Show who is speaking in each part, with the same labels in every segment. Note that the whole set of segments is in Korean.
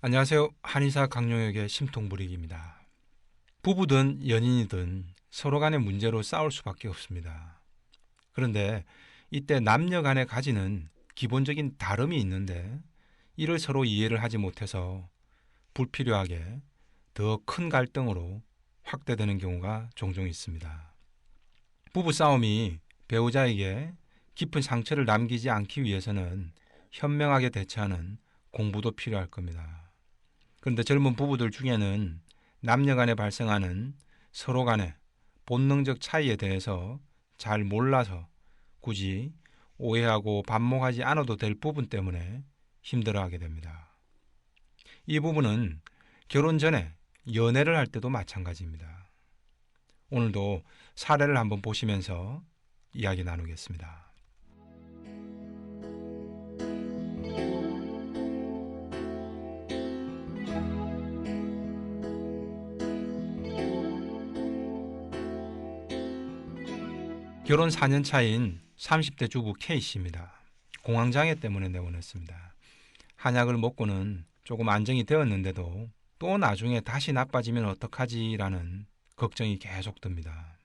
Speaker 1: 안녕하세요. 한의사 강용혁의 심통불이기입니다. 부부든 연인이든 서로 간의 문제로 싸울 수밖에 없습니다. 그런데 이때 남녀 간에 가지는 기본적인 다름이 있는데 이를 서로 이해를 하지 못해서 불필요하게 더 큰 갈등으로 확대되는 경우가 종종 있습니다. 부부 싸움이 배우자에게 깊은 상처를 남기지 않기 위해서는 현명하게 대처하는 공부도 필요할 겁니다. 그런데 젊은 부부들 중에는 남녀 간에 발생하는 서로 간의 본능적 차이에 대해서 잘 몰라서 굳이 오해하고 반목하지 않아도 될 부분 때문에 힘들어하게 됩니다. 이 부분은 결혼 전에 연애를 할 때도 마찬가지입니다. 오늘도 사례를 한번 보시면서 이야기 나누겠습니다. 결혼 4년 차인 30대 주부 K씨입니다. 공황장애 때문에 내원했습니다. 한약을 먹고는 조금 안정이 되었는데도 또 나중에 다시 나빠지면 어떡하지라는 걱정이 계속 듭니다.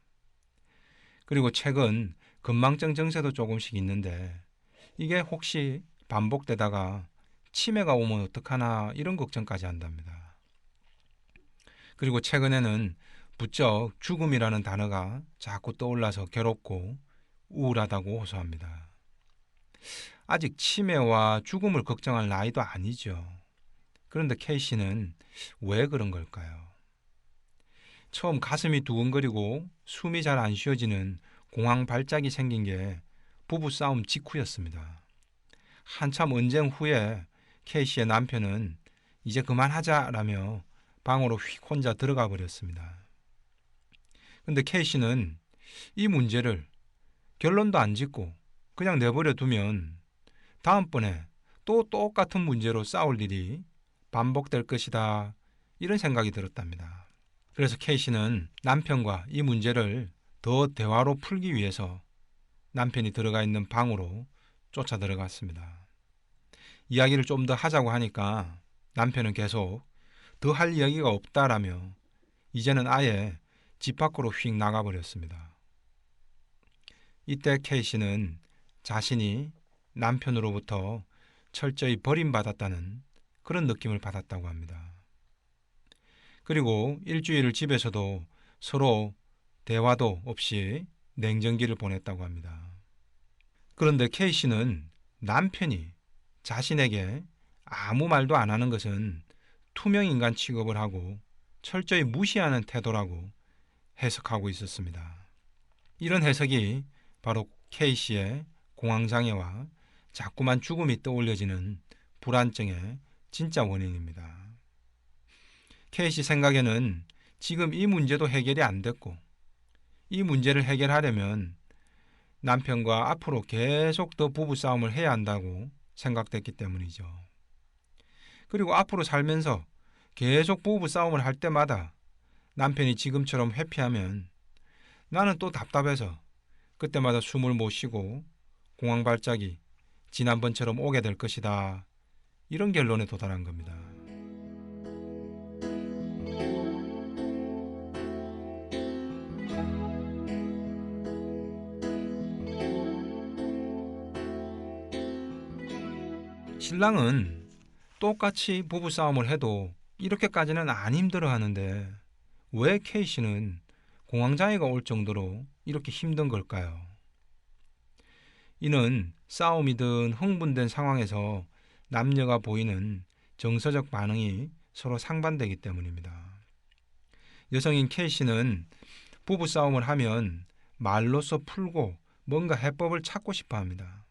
Speaker 1: 그리고 최근 건망증 증세도 조금씩 있는데 이게 혹시 반복되다가 치매가 오면 어떡하나 이런 걱정까지 한답니다. 그리고 최근에는 부쩍 죽음이라는 단어가 자꾸 떠올라서 괴롭고 우울하다고 호소합니다. 아직 치매와 죽음을 걱정할 나이도 아니죠. 그런데 K씨는 왜 그런 걸까요? 처음 가슴이 두근거리고 숨이 잘 안 쉬어지는 공황 발작이 생긴 게 부부 싸움 직후였습니다. 한참 언쟁 후에 K씨의 남편은 이제 그만하자라며 방으로 휙 혼자 들어가 버렸습니다. 근데 K씨는 이 문제를 결론도 안 짓고 그냥 내버려 두면 다음번에 또 똑같은 문제로 싸울 일이 반복될 것이다. 이런 생각이 들었답니다. 그래서 K씨는 남편과 이 문제를 더 대화로 풀기 위해서 남편이 들어가 있는 방으로 쫓아 들어갔습니다. 이야기를 좀 더 하자고 하니까 남편은 계속 더 할 이야기가 없다라며 이제는 아예 집 밖으로 휙 나가버렸습니다. 이때 K씨는 자신이 남편으로부터 철저히 버림받았다는 그런 느낌을 받았다고 합니다. 그리고 일주일을 집에서도 서로 대화도 없이 냉정기를 보냈다고 합니다. 그런데 K씨는 남편이 자신에게 아무 말도 안 하는 것은 투명인간 취급을 하고 철저히 무시하는 태도라고 해석하고 있었습니다. 이런 해석이 바로 K씨의 공황장애와 자꾸만 죽음이 떠올려지는 불안증의 진짜 원인입니다. K씨 생각에는 지금 이 문제도 해결이 안 됐고 이 문제를 해결하려면 남편과 앞으로 계속 더 부부싸움을 해야 한다고 생각됐기 때문이죠. 그리고 앞으로 살면서 계속 부부싸움을 할 때마다 남편이 지금처럼 회피하면 나는 또 답답해서 그때마다 숨을 못 쉬고 공황 발작이 지난번처럼 오게 될 것이다. 이런 결론에 도달한 겁니다. 신랑은 똑같이 부부싸움을 해도 이렇게까지는 안 힘들어 하는데 왜 K씨는 공황장애가 올 정도로 이렇게 힘든 걸까요? 이는 싸움이든 흥분된 상황에서 남녀가 보이는 정서적 반응이 서로 상반되기 때문입니다. 여성인 K씨는 부부 싸움을 하면 말로써 풀고 뭔가 해법을 찾고 싶어 합니다.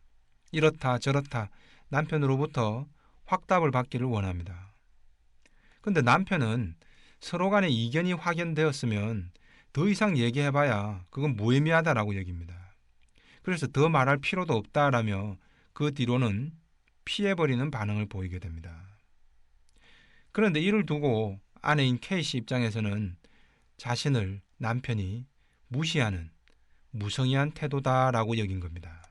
Speaker 1: 이렇다 저렇다 남편으로부터 확답을 받기를 원합니다. 근데 남편은 서로 간의 이견이 확연되었으면 더 이상 얘기해봐야 그건 무의미하다라고 여깁니다. 그래서 더 말할 필요도 없다라며 그 뒤로는 피해버리는 반응을 보이게 됩니다. 그런데 이를 두고 아내인 K씨 입장에서는 자신을 남편이 무시하는 무성의한 태도다라고 여긴 겁니다.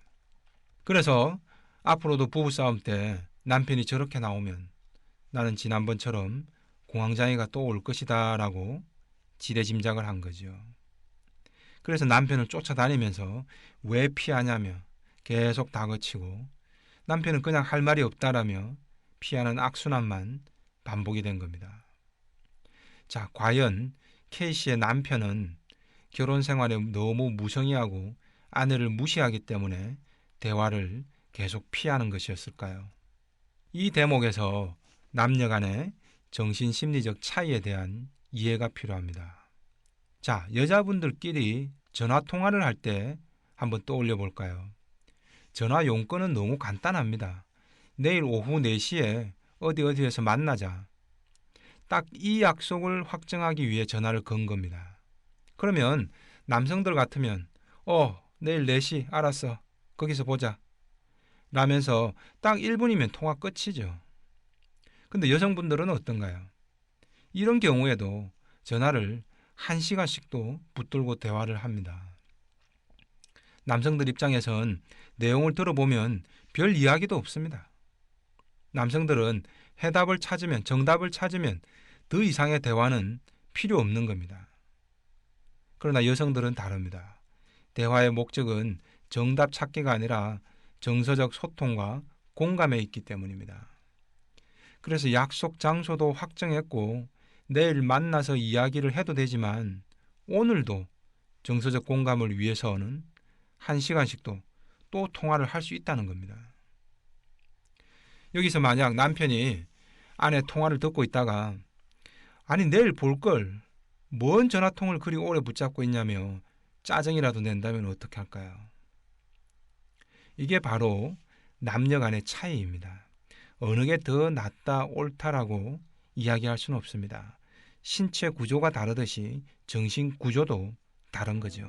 Speaker 1: 그래서 앞으로도 부부싸움 때 남편이 저렇게 나오면 나는 지난번처럼 공황장애가 또 올 것이다 라고 지레짐작을 한 거죠. 그래서 남편을 쫓아다니면서 왜 피하냐며 계속 다그치고 남편은 그냥 할 말이 없다라며 피하는 악순환만 반복이 된 겁니다. 자, 과연 K씨의 남편은 결혼 생활에 너무 무성의하고 아내를 무시하기 때문에 대화를 계속 피하는 것이었을까요? 이 대목에서 남녀 간의 정신 심리적 차이에 대한 이해가 필요합니다. 자, 여자분들끼리 전화 통화를 할 때 한번 떠올려 볼까요? 전화 용건은 너무 간단합니다. 내일 오후 4시에 어디 어디에서 만나자. 딱 이 약속을 확정하기 위해 전화를 건 겁니다. 그러면 남성들 같으면 어, 내일 4시 알았어. 거기서 보자. 라면서 딱 1분이면 통화 끝이죠. 근데 여성분들은 어떤가요? 이런 경우에도 전화를 1시간씩도 붙들고 대화를 합니다. 남성들 입장에선 내용을 들어보면 별 이야기도 없습니다. 남성들은 해답을 찾으면, 정답을 찾으면 더 이상의 대화는 필요 없는 겁니다. 그러나 여성들은 다릅니다. 대화의 목적은 정답 찾기가 아니라 정서적 소통과 공감에 있기 때문입니다. 그래서 약속 장소도 확정했고 내일 만나서 이야기를 해도 되지만 오늘도 정서적 공감을 위해서는 한 시간씩도 또 통화를 할 수 있다는 겁니다. 여기서 만약 남편이 아내 통화를 듣고 있다가 아니 내일 볼 걸 뭔 전화통을 그리 오래 붙잡고 있냐며 짜증이라도 낸다면 어떻게 할까요? 이게 바로 남녀 간의 차이입니다. 어느 게 더 낫다 옳다라고 이야기할 수는 없습니다. 신체 구조가 다르듯이 정신 구조도 다른 거죠.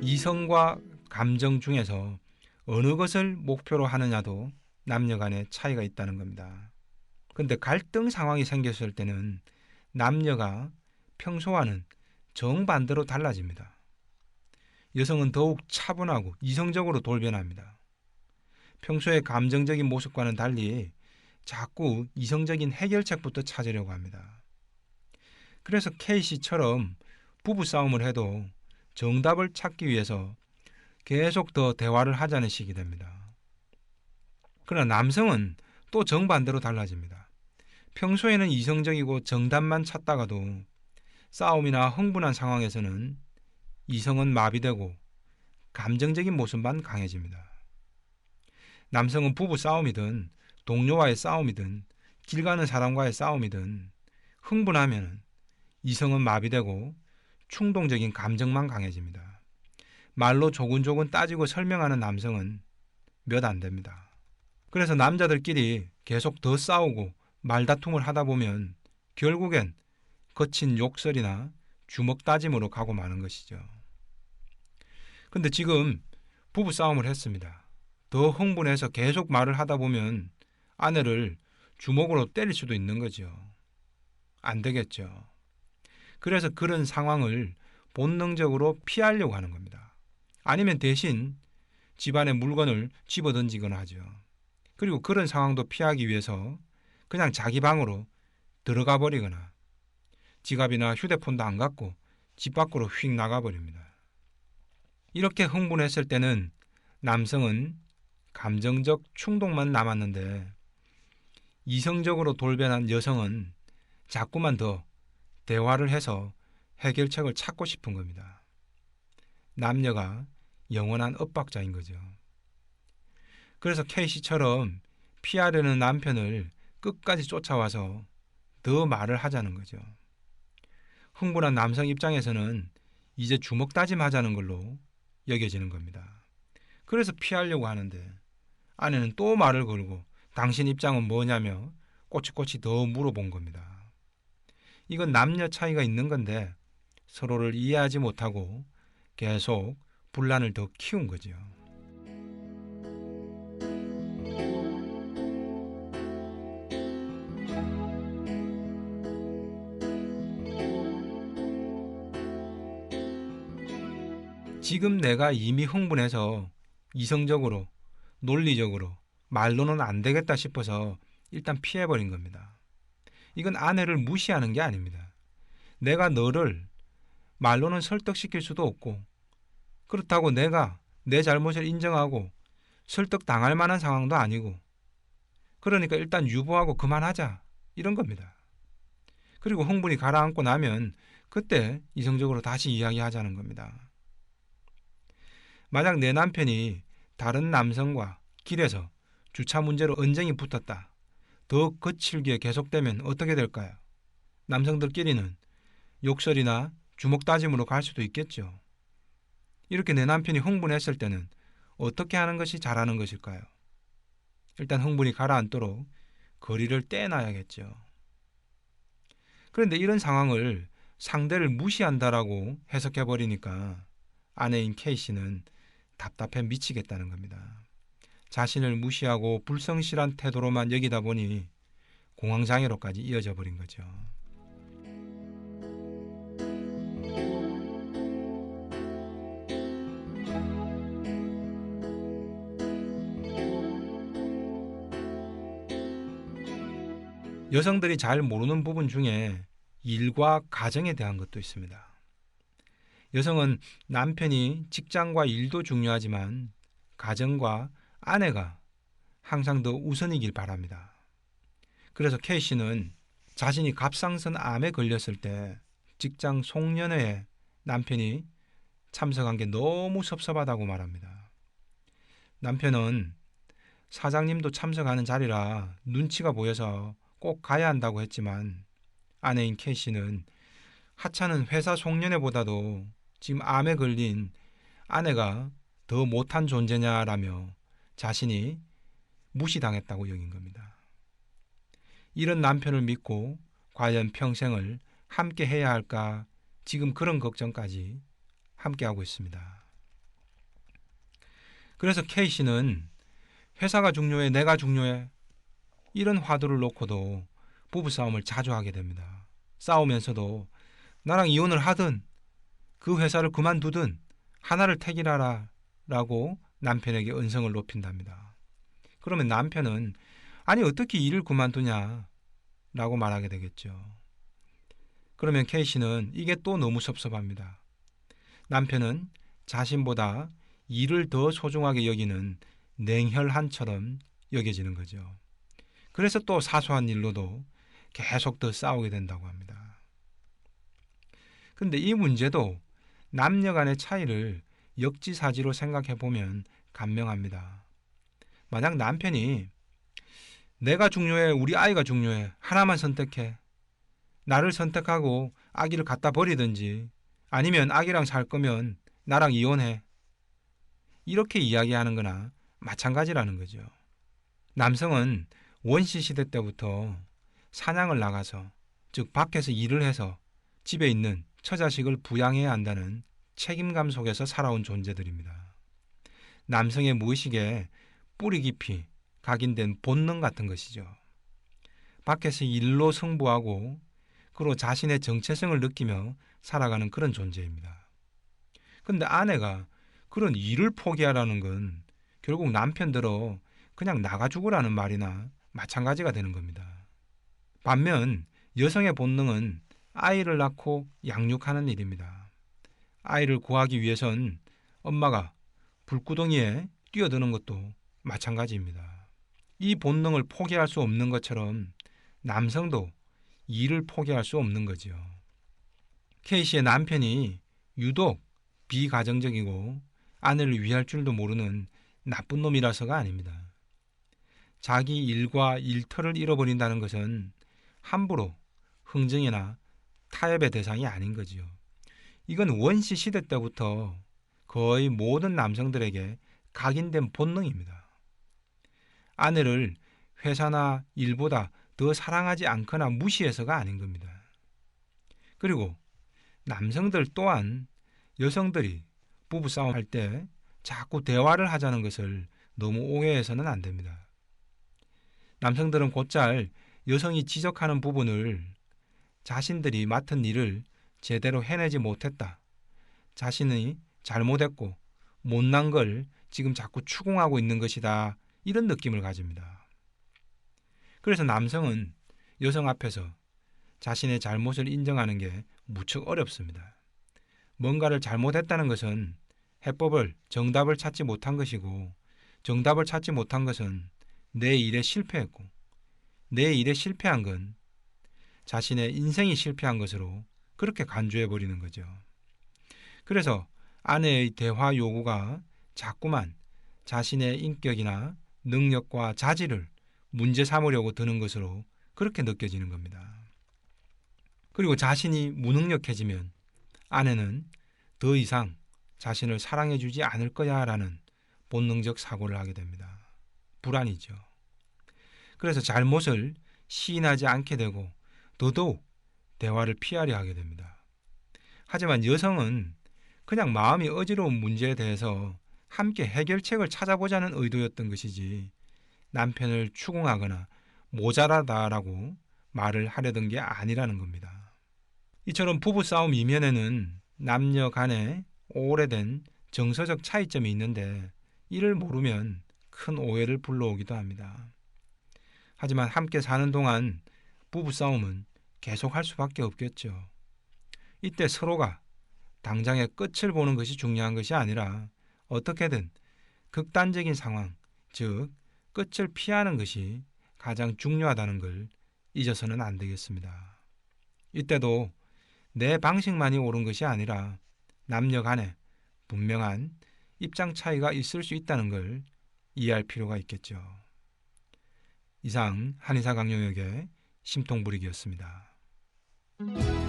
Speaker 1: 이성과 감정 중에서 어느 것을 목표로 하느냐도 남녀 간의 차이가 있다는 겁니다. 근데 갈등 상황이 생겼을 때는 남녀가 평소와는 정반대로 달라집니다. 여성은 더욱 차분하고 이성적으로 돌변합니다. 평소의 감정적인 모습과는 달리 자꾸 이성적인 해결책부터 찾으려고 합니다. 그래서 K씨처럼 부부싸움을 해도 정답을 찾기 위해서 계속 더 대화를 하자는 식이 됩니다. 그러나 남성은 또 정반대로 달라집니다. 평소에는 이성적이고 정답만 찾다가도 싸움이나 흥분한 상황에서는 이성은 마비되고 감정적인 모습만 강해집니다. 남성은 부부 싸움이든 동료와의 싸움이든 길 가는 사람과의 싸움이든 흥분하면 이성은 마비되고 충동적인 감정만 강해집니다. 말로 조근조근 따지고 설명하는 남성은 몇 안 됩니다. 그래서 남자들끼리 계속 더 싸우고 말다툼을 하다 보면 결국엔 거친 욕설이나 주먹 다짐으로 가고 마는 것이죠. 근데 지금 부부 싸움을 했습니다. 더 흥분해서 계속 말을 하다 보면 아내를 주먹으로 때릴 수도 있는 거죠. 안 되겠죠. 그래서 그런 상황을 본능적으로 피하려고 하는 겁니다. 아니면 대신 집안의 물건을 집어 던지거나 하죠. 그리고 그런 상황도 피하기 위해서 그냥 자기 방으로 들어가 버리거나 지갑이나 휴대폰도 안 갖고 집 밖으로 휙 나가버립니다. 이렇게 흥분했을 때는 남성은 감정적 충동만 남았는데 이성적으로 돌변한 여성은 자꾸만 더 대화를 해서 해결책을 찾고 싶은 겁니다. 남녀가 영원한 엇박자인 거죠. 그래서 K씨처럼 피하려는 남편을 끝까지 쫓아와서 더 말을 하자는 거죠. 흥분한 남성 입장에서는 이제 주먹 다짐하자는 걸로 여겨지는 겁니다. 그래서 피하려고 하는데 아내는 또 말을 걸고 당신 입장은 뭐냐며 꼬치꼬치 더 물어본 겁니다. 이건 남녀 차이가 있는 건데 서로를 이해하지 못하고 계속 분란을 더 키운 거죠. 지금 내가 이미 흥분해서 이성적으로, 논리적으로, 말로는 안 되겠다 싶어서 일단 피해버린 겁니다. 이건 아내를 무시하는 게 아닙니다. 내가 너를 말로는 설득시킬 수도 없고, 그렇다고 내가 내 잘못을 인정하고 설득 당할 만한 상황도 아니고, 그러니까 일단 유보하고 그만하자. 이런 겁니다. 그리고 흥분이 가라앉고 나면 그때 이성적으로 다시 이야기하자는 겁니다. 만약 내 남편이 다른 남성과 길에서 주차 문제로 언쟁이 붙었다. 더 거칠게 계속되면 어떻게 될까요? 남성들끼리는 욕설이나 주먹 다짐으로 갈 수도 있겠죠. 이렇게 내 남편이 흥분했을 때는 어떻게 하는 것이 잘하는 것일까요? 일단 흥분이 가라앉도록 거리를 떼놔야겠죠. 그런데 이런 상황을 상대를 무시한다라고 해석해 버리니까 아내인 K 씨는 답답해 미치겠다는 겁니다. 자신을 무시하고 불성실한 태도로만 여기다 보니 공황장애로까지 이어져 버린 거죠. 여성들이 잘 모르는 부분 중에 일과 가정에 대한 것도 있습니다. 여성은 남편이 직장과 일도 중요하지만 가정과 아내가 항상 더 우선이길 바랍니다. 그래서 씨는 자신이 갑상선 암에 걸렸을 때 직장 송년회에 남편이 참석한 게 너무 섭섭하다고 말합니다. 남편은 사장님도 참석하는 자리라 눈치가 보여서 꼭 가야 한다고 했지만 아내인 씨는 하찮은 회사 송년회보다도 지금 암에 걸린 아내가 더 못한 존재냐라며 자신이 무시당했다고 여긴 겁니다. 이런 남편을 믿고 과연 평생을 함께 해야 할까 지금 그런 걱정까지 함께 하고 있습니다. 그래서 K 씨는 회사가 중요해, 내가 중요해 이런 화두를 놓고도 부부싸움을 자주 하게 됩니다. 싸우면서도 나랑 이혼을 하든 그 회사를 그만두든 하나를 택이라라 라고 남편에게 은성을 높인답니다. 그러면 남편은 아니 어떻게 일을 그만두냐 라고 말하게 되겠죠. 그러면 케이 씨는 이게 또 너무 섭섭합니다. 남편은 자신보다 일을 더 소중하게 여기는 냉혈한처럼 여겨지는 거죠. 그래서 또 사소한 일로도 계속 더 싸우게 된다고 합니다. 근데 이 문제도 남녀 간의 차이를 역지사지로 생각해 보면 간명합니다. 만약 남편이 내가 중요해, 우리 아이가 중요해, 하나만 선택해. 나를 선택하고 아기를 갖다 버리든지 아니면 아기랑 살 거면 나랑 이혼해. 이렇게 이야기하는 거나 마찬가지라는 거죠. 남성은 원시 시대 때부터 사냥을 나가서 즉 밖에서 일을 해서 집에 있는 처자식을 부양해야 한다는 책임감 속에서 살아온 존재들입니다. 남성의 무의식에 뿌리 깊이 각인된 본능 같은 것이죠. 밖에서 일로 승부하고 그로 자신의 정체성을 느끼며 살아가는 그런 존재입니다. 근데 아내가 그런 일을 포기하라는 건 결국 남편들어 그냥 나가 죽으라는 말이나 마찬가지가 되는 겁니다. 반면 여성의 본능은 아이를 낳고 양육하는 일입니다. 아이를 구하기 위해선 엄마가 불구덩이에 뛰어드는 것도 마찬가지입니다. 이 본능을 포기할 수 없는 것처럼 남성도 일을 포기할 수 없는 거지요. 케이시의 남편이 유독 비가정적이고 아내를 위할 줄도 모르는 나쁜 놈이라서가 아닙니다. 자기 일과 일터를 잃어버린다는 것은 함부로 흥정이나 타협의 대상이 아닌 거지요. 이건 원시 시대 때부터 거의 모든 남성들에게 각인된 본능입니다. 아내를 회사나 일보다 더 사랑하지 않거나 무시해서가 아닌 겁니다. 그리고 남성들 또한 여성들이 부부싸움 할 때 자꾸 대화를 하자는 것을 너무 오해해서는 안 됩니다. 남성들은 곧잘 여성이 지적하는 부분을 자신들이 맡은 일을 제대로 해내지 못했다. 자신이 잘못했고 못난 걸 지금 자꾸 추궁하고 있는 것이다. 이런 느낌을 가집니다. 그래서 남성은 여성 앞에서 자신의 잘못을 인정하는 게 무척 어렵습니다. 뭔가를 잘못했다는 것은 해법을, 정답을 찾지 못한 것이고, 정답을 찾지 못한 것은 내 일에 실패했고, 내 일에 실패한 건 자신의 인생이 실패한 것으로 그렇게 간주해 버리는 거죠. 그래서 아내의 대화 요구가 자꾸만 자신의 인격이나 능력과 자질을 문제 삼으려고 드는 것으로 그렇게 느껴지는 겁니다. 그리고 자신이 무능력해지면 아내는 더 이상 자신을 사랑해주지 않을 거야 라는 본능적 사고를 하게 됩니다. 불안이죠. 그래서 잘못을 시인하지 않게 되고 더더욱 대화를 피하려 하게 됩니다. 하지만 여성은 그냥 마음이 어지러운 문제에 대해서 함께 해결책을 찾아보자는 의도였던 것이지 남편을 추궁하거나 모자라다라고 말을 하려던 게 아니라는 겁니다. 이처럼 부부싸움 이면에는 남녀 간에 오래된 정서적 차이점이 있는데 이를 모르면 큰 오해를 불러오기도 합니다. 하지만 함께 사는 동안 부부싸움은 계속 할 수밖에 없겠죠. 이때 서로가 당장의 끝을 보는 것이 중요한 것이 아니라 어떻게든 극단적인 상황, 즉 끝을 피하는 것이 가장 중요하다는 걸 잊어서는 안 되겠습니다. 이때도 내 방식만이 옳은 것이 아니라 남녀 간에 분명한 입장 차이가 있을 수 있다는 걸 이해할 필요가 있겠죠. 이상 한의사 강용혁의 심통부리기였습니다. Thank you.